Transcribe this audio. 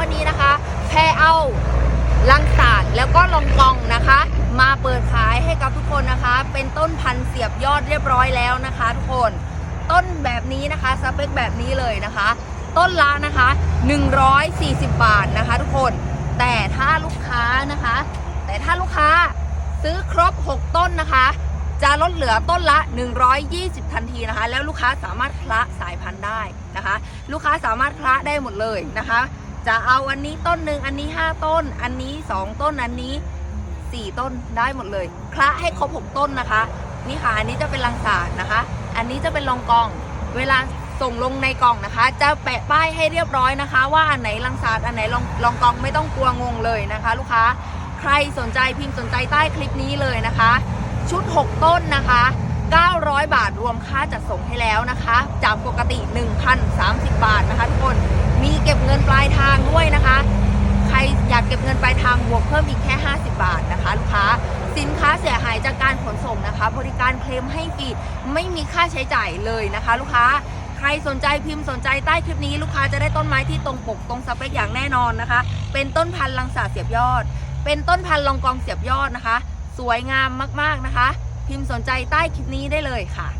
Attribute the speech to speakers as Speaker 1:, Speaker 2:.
Speaker 1: วันนี้นะคะ แพรเอาลังสาดแล้วก็ลองกองนะคะ มาเปิดขายให้กับทุกคนนะคะ เป็นต้นพันธุ์เสียบยอดเรียบร้อยแล้วนะคะ ทุกคนต้นแบบนี้นะคะสเปคแบบนี้เลยนะคะ ต้นละนะคะ 140 บาทนะคะ ทุกคนแต่ถ้าลูกค้านะคะ แต่ถ้าลูกค้าซื้อครบ 6 ต้นนะคะ จะลดเหลือต้นละ 120 ทันทีนะคะ แล้วลูกค้าสามารถคละสายพันธุ์ได้นะคะ ลูกค้าสามารถคละได้หมดเลยนะคะ จะเอาอันนี้ต้นหนึ่งอันนี้ 5 ต้น อันนี้ 2 ต้นอันนี้ 4 ต้นได้หมดเลยคละให้ครบ 6 ต้นนะคะ นี่ค่ะอันนี้จะเป็นลังสาดนะคะ อันนี้จะเป็นรองกอง เวลาส่งลงในกล่องนะคะ จะแปะป้ายให้เรียบร้อยนะคะ ว่าอันไหนลังสาดอันไหนรองรองกองไม่ต้องกลัวงงเลยนะคะ ลูกค้าใครสนใจพิมพ์สนใจใต้คลิปนี้เลยนะคะ ชุด 6 ต้นนะคะ 900 บาทรวมค่าจัดส่งให้แล้วนะคะ จากปกติ เงินปลายทางด้วยนะคะ ใครอยากเก็บเงินปลายทางบวกเพิ่มอีกแค่ 50 บาทนะคะลูกค้าสินค้าเสียหายจากการขนส่งนะคะ บริการเคลมให้ฟรีไม่มีค่าใช้จ่ายเลยนะคะ ลูกค้าใครสนใจพิมพ์สนใจใต้คลิปนี้ลูกค้าจะได้ต้นไม้ที่ตรงปกตรงสเปคอย่างแน่นอนนะคะ เป็นต้นพันธุ์ลังสาเสียบยอด เป็นต้นพันธุ์ลองกองเสียบยอดนะคะ สวยงามมากๆนะคะ พิมพ์สนใจใต้คลิปนี้ได้เลยค่ะ